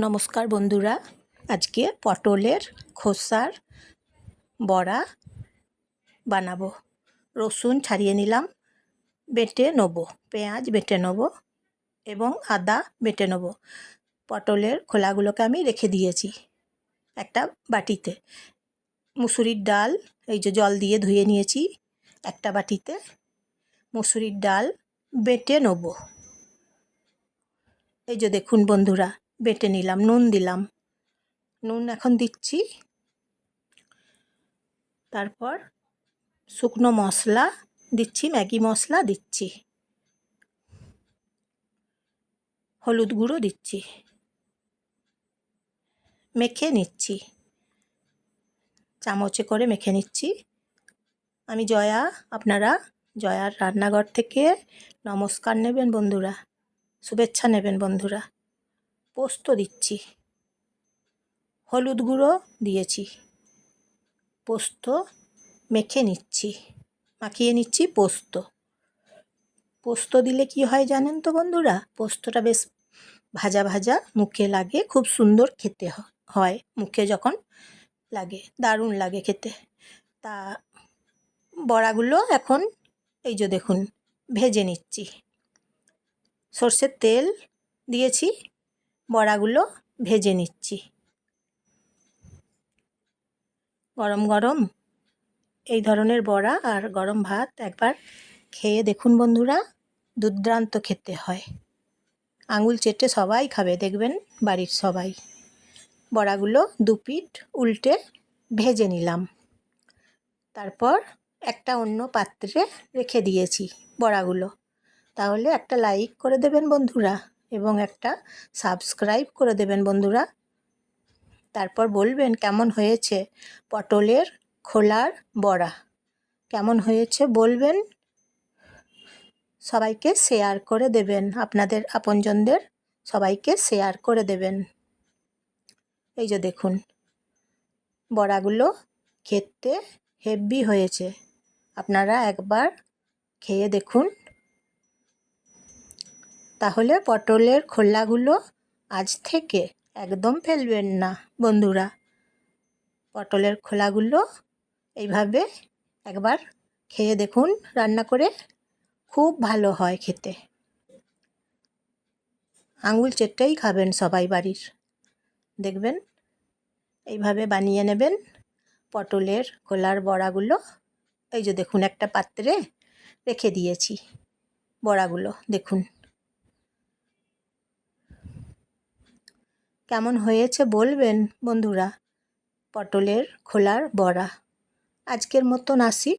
নমস্কার বন্ধুরা। আজকে পটলের খোসার বড়া বানাবো। রসুন ছাড়িয়ে নিলাম, বেটে নেব, পেঁয়াজ বেটে নেব এবং আদা বেটে নেব। পটলের খোলাগুলোকে আমি রেখে দিয়েছি একটা বাটিতে। মুসুরির ডাল, এই যে জল দিয়ে ধুয়ে নিয়েছি একটা বাটিতে। মুসুরির ডাল বেটে নেব। এই যে দেখুন বন্ধুরা বেটে নিলাম, নুন দিলাম। নুন এখন দিচ্ছি। তারপর শুকনো মশলা দিচ্ছি, ম্যাগি মশলা দিচ্ছি। হলুদ গুঁড়ো দিচ্ছি। মেখে নিচ্ছি। চামচে করে মেখে নিচ্ছি। আমি জয়া, আপনারা জয়ার রান্নাঘর থেকে নমস্কার নেবেন বন্ধুরা, শুভেচ্ছা নেবেন বন্ধুরা। পোস্ত দিচ্ছি। হলুদ গুঁড়ো দিয়েছি। পোস্ত মেখে নিচ্ছি। মাখিয়ে নিচ্ছি পোস্ত। পোস্ত দিলে কি হয় জানেন তো বন্ধুরা? পোস্তটা বেশ ভাজা ভাজা মুখে লাগে, খুব সুন্দর খেতে হয় মুখে যখন লাগে, দারুণ লাগে খেতে। তা বড়াগুলো এখন এই যে দেখুন, ভেজে নিচ্ছি। সর্ষের তেল দিয়েছি বড়াগুলো ভেজে নিচ্ছি। গরম গরম এই ধরনের বড়া আর গরম ভাত একবার খেয়ে দেখুন বন্ধুরা, দুর্দান্ত খেতে হয়। আঙুল চেটে সবাই খাবে, দেখবেন বাড়ির সবাই। বড়াগুলো দু পিঠ উল্টে ভেজে নিলাম। তারপর একটা অন্য পাত্রে রেখে দিয়েছি বড়াগুলো। তাহলে একটা লাইক করে দেবেন বন্ধুরা। এবং একটা সাবস্ক্রাইব করে দেবেন বন্ধুরা। তারপর বলবেন, কেমন হয়েছে পটলের খোলার বড়া? কেমন হয়েছে বলবেন? সবাইকে শেয়ার করে দেবেন। আপনাদের, আপনজনদের সবাইকে শেয়ার করে দেবেন। এই যে দেখুন, বড়াগুলো খেতে হেভি হয়েছে। আপনারা একবার খেয়ে দেখুন। তাহলে পটলের খোলাগুলো আজ থেকে একদম ফেলবেন না, বন্ধুরা। পটলের খোলাগুলো এইভাবে একবার খেয়ে দেখুন, রান্না করে খুব ভালো হয় খেতে। আঙুল চেটেই খাবেন সবাই বাড়ির। দেখবেন? এইভাবে বানিয়ে নেবেন পটলের খোলার বড়াগুলো। এই যে দেখুন, একটা পাত্রে রেখে দিয়েছি বড়াগুলো, দেখুন। কেমন হয়েছে বলবেন বন্ধুরা? পটলের খোলার বড়া। আজকের মতন আসি।